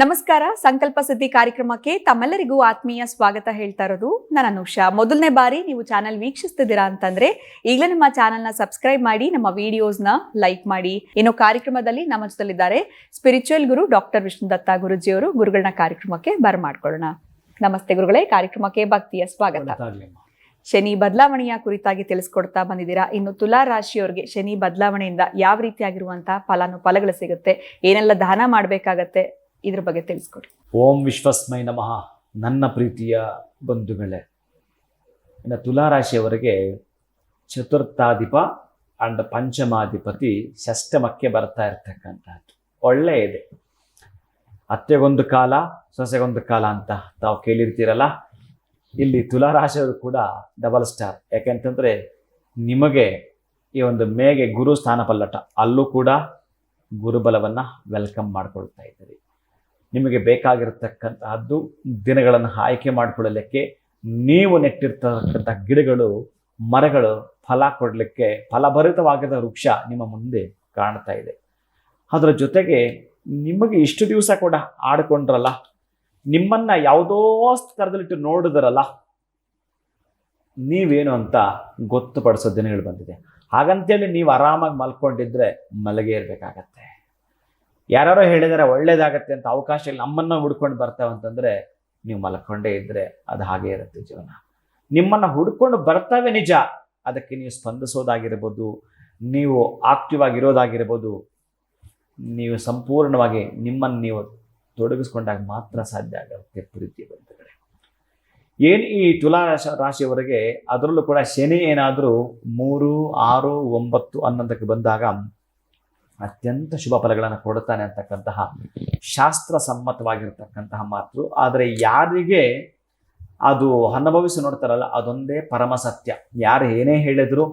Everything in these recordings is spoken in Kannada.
ನಮಸ್ಕಾರ, ಸಂಕಲ್ಪ ಸುದ್ದಿ ಕಾರ್ಯಕ್ರಮಕ್ಕೆ ತಮ್ಮೆಲ್ಲರಿಗೂ ಆತ್ಮೀಯ ಸ್ವಾಗತ ಹೇಳ್ತಾ ಇರೋದು ನಾನು ಅನುಷಾ. ಮೊದಲನೇ ಬಾರಿ ನೀವು ಚಾನೆಲ್ ವೀಕ್ಷಿಸ್ತಿದ್ದೀರಾ ಅಂತಂದ್ರೆ ಈಗಲೇ ನಮ್ಮ ನ ಸಬ್ಸ್ಕ್ರೈಬ್ ಮಾಡಿ, ನಮ್ಮ ವಿಡಿಯೋಸ್ನ ಲೈಕ್ ಮಾಡಿ. ಏನೋ ಕಾರ್ಯಕ್ರಮದಲ್ಲಿ ನಮ್ಮ ಜೊತೆಲಿದ್ದಾರೆ ಸ್ಪಿರಿಚುವಲ್ ಗುರು ಡಾಕ್ಟರ್ ವಿಷ್ಣು ವಿಷ್ಣುದತ್ತ ಗುರುಜಿಯವರು. ಗುರುಗಳನ್ನ ಕಾರ್ಯಕ್ರಮಕ್ಕೆ ಬರಮಾಡ್ಕೊಳ್ಳೋಣ. ನಮಸ್ತೆ ಗುರುಗಳೇ, ಕಾರ್ಯಕ್ರಮಕ್ಕೆ ಭಕ್ತಿಯ ಸ್ವಾಗತ. ಶನಿ ಬದಲಾವಣೆಯ ಕುರಿತಾಗಿ ತಿಳಿಸ್ಕೊಡ್ತಾ ಬಂದಿದ್ದೀರಾ? ಇನ್ನು ತುಲಾ ರಾಶಿಯವರಿಗೆ ಶನಿ ಬದಲಾವಣೆಯಿಂದ ಯಾವ ರೀತಿಯಾಗಿರುವಂತಹ ಫಲಾನುಫಲಗಳು ಸಿಗುತ್ತೆ? ಏನೆಲ್ಲ ದಾನ ಮಾಡಬೇಕಾಗತ್ತೆ? ಇದ್ರ ಬಗ್ಗೆ ತಿಳಿಸ್ಕೊಡಿ. ಓಂ ವಿಶ್ವಸ್ಮೈ ನಮಃ. ನನ್ನ ಪ್ರೀತಿಯ ಬಂಧುಗಳೇ, ಇನ್ನು ತುಲಾರಾಶಿಯವರಿಗೆ ಚತುರ್ಥಾಧಿಪ ಅಂಡ್ ಪಂಚಮಾಧಿಪತಿ ಷಷ್ಟಮಕ್ಕೆ ಬರ್ತಾ ಇರ್ತಕ್ಕಂಥದ್ದು. ಒಳ್ಳೆ ಇದೆ. ಅತ್ತೆಗೊಂದು ಕಾಲ, ಸೊಸೆಗೊಂದು ಕಾಲ ಅಂತ ತಾವು ಕೇಳಿರ್ತೀರಲ್ಲ? ಇಲ್ಲಿ ತುಲಾರಾಶಿಯವರು ಕೂಡ ಡಬಲ್ ಸ್ಟಾರ್ ಯಾಕೆಂತಂದರೆ ನಿಮಗೆ ಈ ಒಂದು ಮೇಗೆ ಗುರು ಸ್ಥಾನ ಪಲ್ಲಟ. ಅಲ್ಲೂ ಕೂಡ ಗುರುಬಲವನ್ನು ವೆಲ್ಕಮ್ ಮಾಡ್ಕೊಳ್ತಾ ಇದ್ದೀರಿ. ನಿಮಗೆ ಬೇಕಾಗಿರತಕ್ಕಂತಹದ್ದು ದಿನಗಳನ್ನು ಆಯ್ಕೆ ಮಾಡಿಕೊಳ್ಳಲಿಕ್ಕೆ ನೀವು ನೆಟ್ಟಿರ್ತಕ್ಕಂಥ ಗಿಡಗಳು, ಮರಗಳು ಫಲ ಕೊಡಲಿಕ್ಕೆ ಫಲಭರಿತವಾಗಿದ್ದ ವೃಕ್ಷ ನಿಮ್ಮ ಮುಂದೆ ಕಾಣ್ತಾ ಇದೆ. ಅದರ ಜೊತೆಗೆ ನಿಮಗೆ ಇಷ್ಟು ದಿವಸ ಕೂಡ ಆಡ್ಕೊಂಡ್ರಲ್ಲ, ನಿಮ್ಮನ್ನ ಯಾವುದೋ ಸ್ಥರದಲ್ಲಿಟ್ಟು ನೋಡಿದ್ರಲ್ಲ, ನೀವೇನು ಅಂತ ಗೊತ್ತುಪಡಿಸೋ ದಿನಗಳು ಬಂದಿದೆ. ಹಾಗಂತೇಳಿ ನೀವು ಆರಾಮಾಗಿ ಮಲ್ಕೊಂಡಿದ್ರೆ ಮಲಗೇ ಇರಬೇಕಾಗತ್ತೆ. ಯಾರೋ ಹೇಳಿದರೆ ಒಳ್ಳೇದಾಗತ್ತೆ ಅಂತ ಅವಕಾಶ ನಮ್ಮನ್ನು ಹುಡ್ಕೊಂಡು ಬರ್ತಾವೆ ಅಂತಂದ್ರೆ ನೀವು ಮಲ್ಕೊಂಡೇ ಇದ್ರೆ ಅದು ಹಾಗೆ ಇರುತ್ತೆ ಜೀವನ. ನಿಮ್ಮನ್ನು ಹುಡ್ಕೊಂಡು ಬರ್ತಾವೆ ನಿಜ, ಅದಕ್ಕೆ ನೀವು ಸ್ಪಂದಿಸೋದಾಗಿರ್ಬೋದು, ನೀವು ಆಕ್ಟಿವ್ ಆಗಿರೋದಾಗಿರ್ಬೋದು ನೀವು ಸಂಪೂರ್ಣವಾಗಿ ನಿಮ್ಮನ್ನು ನೀವು ತೊಡಗಿಸ್ಕೊಂಡಾಗ ಮಾತ್ರ ಸಾಧ್ಯ ಆಗುತ್ತೆ ಪ್ರೀತಿ ಬಂಧುಗಳೇ. ಏನು ಈ ತುಲಾ ರಾಶ- ರಾಶಿಯವರೆಗೆ ಅದರಲ್ಲೂ ಕೂಡ ಶನಿ ಏನಾದರೂ ಮೂರು, ಆರು, ಒಂಬತ್ತು ಹನ್ನೊಂದಕ್ಕೆ ಬಂದಾಗ ಅತ್ಯಂತ ಶುಭ ಫಲಗಳನ್ನು ಕೊಡುತ್ತಾನೆ ಅಂತಕ್ಕಂತಹ ಶಾಸ್ತ್ರ ಸಮ್ಮತವಾಗಿರ್ತಕ್ಕಂತಹ ಮಾತು. ಆದರೆ ಯಾರಿಗೆ ಅದು ಅನುಭವಿಸಿ ನೋಡ್ತಾರಲ್ಲ, ಅದೊಂದೇ ಪರಮ ಸತ್ಯ. ಯಾರು ಏನೇ ಹೇಳಿದ್ರು,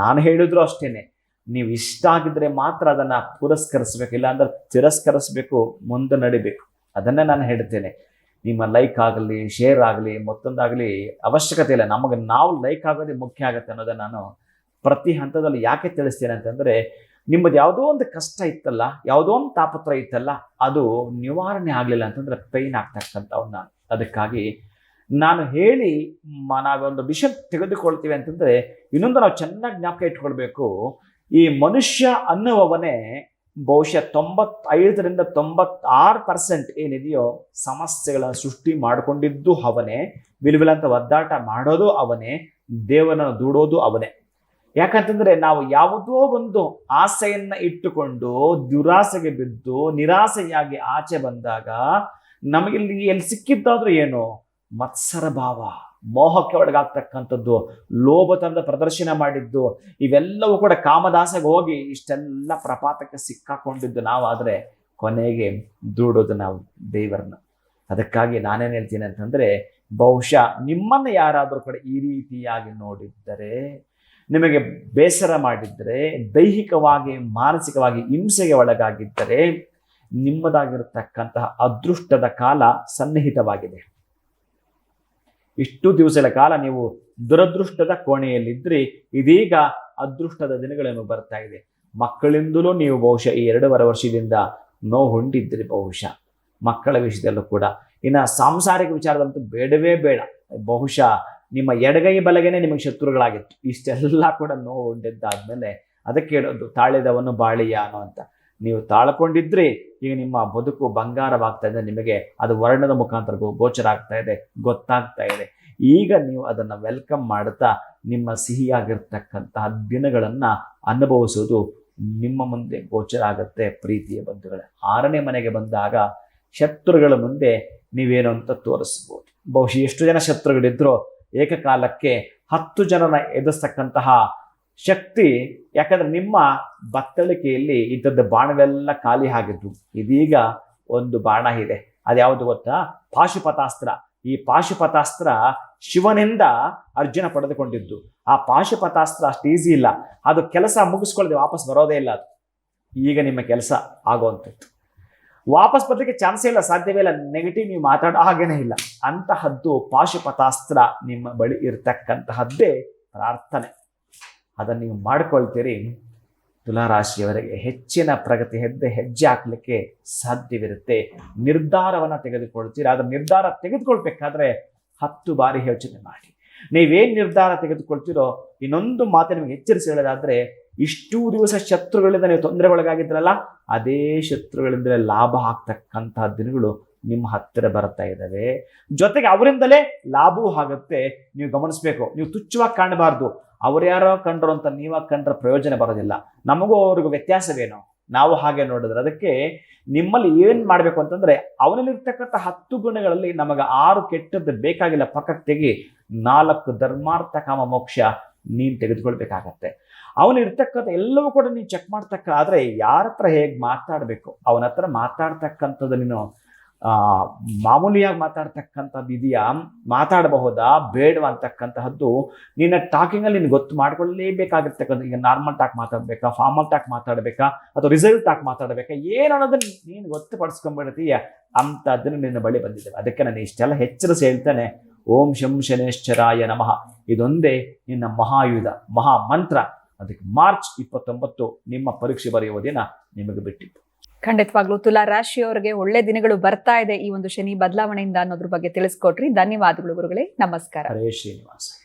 ನಾನು ಹೇಳಿದ್ರು ಅಷ್ಟೇನೆ. ನೀವು ಇಷ್ಟ ಆಗಿದ್ರೆ ಮಾತ್ರ ಅದನ್ನ ಪುರಸ್ಕರಿಸ್ಬೇಕು ಇಲ್ಲ ಅಂದ್ರೆ ತಿರಸ್ಕರಿಸ್ಬೇಕು, ಮುಂದೆ ನಡಿಬೇಕು. ಅದನ್ನೇ ನಾನು ಹೇಳ್ತೇನೆ. ನಿಮ್ಮ ಲೈಕ್ ಆಗಲಿ, ಶೇರ್ ಆಗಲಿ, ಮತ್ತೊಂದಾಗಲಿ ಅವಶ್ಯಕತೆ ಇಲ್ಲ. ನಮಗೆ ನಾವು ಲೈಕ್ ಆಗೋದೇ ಮುಖ್ಯ ಆಗುತ್ತೆ ಅನ್ನೋದನ್ನ ನಾನು ಪ್ರತಿ ಹಂತದಲ್ಲಿ ಯಾಕೆ ತಿಳಿಸ್ತೇನೆ ಅಂತಂದ್ರೆ ನಿಮ್ಮದು ಯಾವುದೋ ಒಂದು ಕಷ್ಟ ಇತ್ತಲ್ಲ, ಯಾವುದೋ ಒಂದು ತಾಪತ್ರ ಇತ್ತಲ್ಲ, ಅದು ನಿವಾರಣೆ ಆಗಲಿಲ್ಲ ಅಂತಂದ್ರೆ ಪೈನ್ ನಾನು ಅದಕ್ಕಾಗಿ ನಾನು ಹೇಳಿ ನಾವೊಂದು ವಿಷಯ ತೆಗೆದುಕೊಳ್ತೀವಿ ಅಂತಂದ್ರೆ, ಇನ್ನೊಂದು ನಾವು ಚೆನ್ನಾಗಿ ಜ್ಞಾಪಕ ಇಟ್ಕೊಳ್ಬೇಕು. ಈ ಮನುಷ್ಯ ಅನ್ನುವವನೇ ಬಹುಶಃ ತೊಂಬತ್ತೈದರಿಂದ ತೊಂಬತ್ತಾರು ಪರ್ಸೆಂಟ್ ಏನಿದೆಯೋ ಸಮಸ್ಯೆಗಳ ಸೃಷ್ಟಿ ಮಾಡಿಕೊಂಡಿದ್ದು ಅವನೇ. ವಿಲ್ವಿಲ್ ಅಂತ ಒದ್ದಾಟ ಮಾಡೋದು ಅವನೇ. ದೇವನ ದೂಡೋದು ಅವನೇ. ಯಾಕಂತಂದ್ರೆ ನಾವು ಯಾವುದೋ ಒಂದು ಆಸೆಯನ್ನ ಇಟ್ಟುಕೊಂಡು ದುರಾಸೆಗೆ ಬಿದ್ದು ನಿರಾಸೆಯಾಗಿ ಆಚೆ ಬಂದಾಗ ನಮಗಿಲ್ಲಿ ಎಲ್ಲಿ ಸಿಕ್ಕಿದ್ದಾದ್ರೂ ಏನು? ಮತ್ಸರ ಭಾವ. ಮೋಹಕ್ಕೆ ಒಳಗಾಗ್ತಕ್ಕಂಥದ್ದು. ಲೋಭತನದ ಪ್ರದರ್ಶನ ಮಾಡಿದ್ದು. ಇವೆಲ್ಲವೂ ಕೂಡ ಕಾಮದಾಸೆಗೆ ಹೋಗಿ ಇಷ್ಟೆಲ್ಲ ಪ್ರಪಾತಕ್ಕೆ ಸಿಕ್ಕಾಕೊಂಡಿದ್ದು ನಾವಾದರೆ ಕೊನೆಗೆ ದೂಡೋದು ನಾವು ದೇವರನ್ನ. ಅದಕ್ಕಾಗಿ ನಾನೇನು ಹೇಳ್ತೀನಿ ಅಂತಂದ್ರೆ ಬಹುಶಃ ನಿಮ್ಮನ್ನು ಯಾರಾದರೂ ಕೂಡ ಈ ರೀತಿಯಾಗಿ ನೋಡಿದ್ದರೆ ನಿಮಗೆ ಬೇಸರ ಮಾಡಿದ್ದರೆ ದೈಹಿಕವಾಗಿ, ಮಾನಸಿಕವಾಗಿ ಹಿಂಸೆಗೆ ಒಳಗಾಗಿದ್ದರೆ ನಿಮ್ಮದಾಗಿರತಕ್ಕಂತಹ ಅದೃಷ್ಟದ ಕಾಲ ಸನ್ನಿಹಿತವಾಗಿದೆ. ಇಷ್ಟು ದಿವಸಗಳ ಕಾಲ ನೀವು ದುರದೃಷ್ಟದ ಕೋಣೆಯಲ್ಲಿದ್ದರೆ ಇದೀಗ ಅದೃಷ್ಟದ ದಿನಗಳನ್ನು ಬರ್ತಾ ಇದೆ. ಮಕ್ಕಳಿಂದಲೂ ನೀವು ಬಹುಶಃ ಈ ಎರಡೂವರೆ ವರ್ಷದಿಂದ ನೋವು ಹೊಂಡಿದ್ದಿರಿ ಬಹುಶಃ. ಮಕ್ಕಳ ವಿಷಯದಲ್ಲೂ ಕೂಡ. ಇನ್ನು ಸಾಂಸಾರಿಕ ವಿಚಾರದಂತೂ ಬೇಡವೇ ಬೇಡ. ಬಹುಶಃ ನಿಮ್ಮ ಎಡಗೈ ಬಲಗೇನೆ ನಿಮಗೆ ಶತ್ರುಗಳಾಗಿತ್ತು. ಇಷ್ಟೆಲ್ಲ ಕೂಡ ನೋವು ಉಂಡಿದ್ದಾದ್ಮೇಲೆ ಅದಕ್ಕೆ ಹೇಳೋದು, ತಾಳಿದವನು ಬಾಳಿಯಾನು ಅಂತ. ನೀವು ತಾಳ್ಕೊಂಡಿದ್ರಿ, ಈಗ ನಿಮ್ಮ ಬದುಕು ಬಂಗಾರವಾಗ್ತಾ ಇದೆ, ನಿಮಗೆ ಅದು ವರ್ಣದ ಮುಖಾಂತರ ಗೋಚರ ಆಗ್ತಾ ಇದೆ, ಗೊತ್ತಾಗ್ತಾ ಇದೆ. ಈಗ ನೀವು ಅದನ್ನು ವೆಲ್ಕಮ್ ಮಾಡುತ್ತಾ ನಿಮ್ಮ ಸಿಹಿಯಾಗಿರ್ತಕ್ಕಂತಹ ದಿನಗಳನ್ನು ಅನುಭವಿಸೋದು ನಿಮ್ಮ ಮುಂದೆ ಗೋಚರ ಆಗುತ್ತೆ, ಪ್ರೀತಿಯ ಬಂಧುಗಳೇ. ಆರನೇ ಮನೆಗೆ ಬಂದಾಗ ಶತ್ರುಗಳ ಮುಂದೆ ನೀವೇನು ಅಂತ ತೋರಿಸ್ಬೋದು. ಬಹುಶಃ ಎಷ್ಟು ಜನ ಶತ್ರುಗಳಿದ್ರೋ ಏಕಕಾಲಕ್ಕೆ ಹತ್ತು ಜನನ ಎದುರಿಸ್ತಕ್ಕಂತಹ ಶಕ್ತಿ, ಯಾಕಂದ್ರೆ ನಿಮ್ಮ ಬತ್ತಳಿಕೆಯಲ್ಲಿ ಇದ್ದದ್ದು ಬಾಣವೆಲ್ಲ ಖಾಲಿ ಆಗಿದ್ದು, ಇದೀಗ ಒಂದು ಬಾಣ ಇದೆ. ಅದ್ಯಾವುದು ಗೊತ್ತಾ? ಪಾಶುಪತಾಸ್ತ್ರ. ಈ ಪಾಶುಪತಾಸ್ತ್ರ ಶಿವನಿಂದ ಅರ್ಜುನ ಪಡೆದುಕೊಂಡಿದ್ದು. ಆ ಪಾಶುಪತಾಸ್ತ್ರ ಅಷ್ಟು ಈಸಿ ಇಲ್ಲ. ಅದು ಕೆಲಸ ಮುಗಿಸ್ಕೊಳ್ಳದೆ ವಾಪಸ್ ಬರೋದೇ ಇಲ್ಲ ಅದು. ಈಗ ನಿಮ್ಮ ಕೆಲಸ ಆಗುವಂಥದ್ದು. ವಾಪಸ್ ಬರಲಿಕ್ಕೆ ಚಾನ್ಸೇ ಇಲ್ಲ, ಸಾಧ್ಯವೇ ಇಲ್ಲ. ನೆಗೆಟಿವ್ ನೀವು ಮಾತಾಡೋ ಹಾಗೇನೇ ಇಲ್ಲ. ಅಂತಹದ್ದು ಪಾಶುಪತಾಸ್ತ್ರ ನಿಮ್ಮ ಬಳಿ ಇರತಕ್ಕಂತಹದ್ದೇ ಪ್ರಾರ್ಥನೆ. ಅದನ್ನು ನೀವು ಮಾಡ್ಕೊಳ್ತೀರಿ. ತುಲಾರಾಶಿಯವರಿಗೆ ಹೆಚ್ಚಿನ ಪ್ರಗತಿ ಹೆದ್ದೆ, ಹೆಜ್ಜೆ ಹಾಕಲಿಕ್ಕೆ ಸಾಧ್ಯವಿರುತ್ತೆ. ನಿರ್ಧಾರವನ್ನು ತೆಗೆದುಕೊಳ್ತೀರಿ. ಅದರ ನಿರ್ಧಾರ ತೆಗೆದುಕೊಳ್ಬೇಕಾದ್ರೆ ಹತ್ತು ಬಾರಿ ಯೋಚನೆ ಮಾಡಿ. ನೀವೇನು ನಿರ್ಧಾರ ತೆಗೆದುಕೊಳ್ತೀರೋ ಇನ್ನೊಂದು ಮಾತು ನಿಮಗೆ ಎಚ್ಚರಿಸಿ ಹೇಳೋದಾದ್ರೆ, ಇಷ್ಟು ದಿವಸ ಶತ್ರುಗಳಿಂದ ನೀವು ತೊಂದರೆಗೊಳಗಾಗಿದ್ರಲ್ಲ, ಅದೇ ಶತ್ರುಗಳಿಂದ ಲಾಭ ಆಗ್ತಕ್ಕಂತಹ ದಿನಗಳು ನಿಮ್ಮ ಹತ್ತಿರ ಬರ್ತಾ ಇದ್ದಾವೆ. ಜೊತೆಗೆ ಅವರಿಂದಲೇ ಲಾಭವೂ ಆಗುತ್ತೆ. ನೀವು ಗಮನಿಸ್ಬೇಕು, ನೀವು ತುಚ್ಛವಾಗಿ ಕಾಣಬಾರ್ದು. ಅವ್ರು ಯಾರೋ ಕಂಡ್ರು ಅಂತ ನೀವಾಗ ಕಂಡ್ರೆ ಪ್ರಯೋಜನ ಬರೋದಿಲ್ಲ. ನಮಗೂ ಅವ್ರಿಗೂ ವ್ಯತ್ಯಾಸವೇನು? ನಾವು ಹಾಗೆ ನೋಡಿದ್ರೆ ಅದಕ್ಕೆ ನಿಮ್ಮಲ್ಲಿ ಏನ್ ಮಾಡ್ಬೇಕು ಅಂತಂದ್ರೆ, ಅವನಲ್ಲಿರ್ತಕ್ಕಂಥ ಹತ್ತು ಗುಣಗಳಲ್ಲಿ ನಮಗೆ ಆರು ಕೆಟ್ಟದ್ದು ಬೇಕಾಗಿಲ್ಲ. ಪಕ್ಕಕ್ಕೆ ತೆಗಿ ನಾಲ್ಕು ಧರ್ಮಾರ್ಥ ಕಾಮ ಮೋಕ್ಷ ನೀನು ತೆಗೆದುಕೊಳ್ಬೇಕಾಗತ್ತೆ. ಅವನಿರ್ತಕ್ಕಂಥ ಎಲ್ಲವೂ ಕೂಡ ನೀನು ಚೆಕ್ ಮಾಡ್ತಕ್ಕ, ಆದರೆ ಯಾರ ಹತ್ರ ಹೇಗೆ ಮಾತಾಡಬೇಕು, ಅವನ ಹತ್ರ ಮಾತಾಡ್ತಕ್ಕಂಥದ್ದು ನೀನು ಮಾಮೂಲಿಯಾಗಿ ಮಾತಾಡ್ತಕ್ಕಂಥದ್ದು ಇದೆಯಾ? ಮಾತಾಡಬಹುದಾ? ಬೇಡವಾ ಅಂತಕ್ಕಂತಹದ್ದು ನಿನ್ನ ಟಾಕಿಂಗಲ್ಲಿ ನೀನು ಗೊತ್ತು ಮಾಡ್ಕೊಳ್ಳೇಬೇಕಾಗಿರ್ತಕ್ಕಂಥ ಈಗ ನಾರ್ಮಲ್ ಟಾಕ್ ಮಾತಾಡಬೇಕಾ? ಫಾರ್ಮಲ್ ಟಾಕ್ ಮಾತಾಡಬೇಕಾ? ಅಥವಾ ರಿಸಲ್ಟ್ ಟಾಕ್ ಮಾತಾಡಬೇಕಾ? ಏನು ಅನ್ನೋದನ್ನ ನೀನು ಗೊತ್ತುಪಡಿಸ್ಕೊಂಡ್ಬಿಡ್ತೀಯ ಅಂಥದ್ದನ್ನು ನಿನ್ನ ಬಳಿ ಬಂದಿದ್ದೇವೆ. ಅದಕ್ಕೆ ನಾನು ಇಷ್ಟೆಲ್ಲ ಎಚ್ಚರಿಸಿ ಹೇಳ್ತಾನೆ. ಓಂ ಶಂ ಶನೇಶ್ವರಾಯ ನಮಃ. ಇದೊಂದೇ ನಿನ್ನ ಮಹಾಯುಧ ಮಹಾ ಮಂತ್ರ ಅದಕ್ಕೆ ಮಾರ್ಚ್ ಇಪ್ಪತ್ತೊಂಬತ್ತು ನಿಮ್ಮ ಪರೀಕ್ಷೆ ಬರೆಯುವ ದಿನ ನಿಮಗೆ ಬಿಟ್ಟಿತ್ತು. ಖಂಡಿತವಾಗ್ಲೂ ತುಲಾ ರಾಶಿಯವರಿಗೆ ಒಳ್ಳೆ ದಿನಗಳು ಬರ್ತಾ ಇದೆ ಈ ಒಂದು ಶನಿ ಬದಲಾವಣೆಯಿಂದ ಅನ್ನೋದ್ರ ಬಗ್ಗೆ ತಿಳಿಸ್ಕೊಟ್ರಿ. ಧನ್ಯವಾದಗಳು ಗುರುಗಳೇ. ನಮಸ್ಕಾರ. ಹರೇ ಶ್ರೀನಿವಾಸ.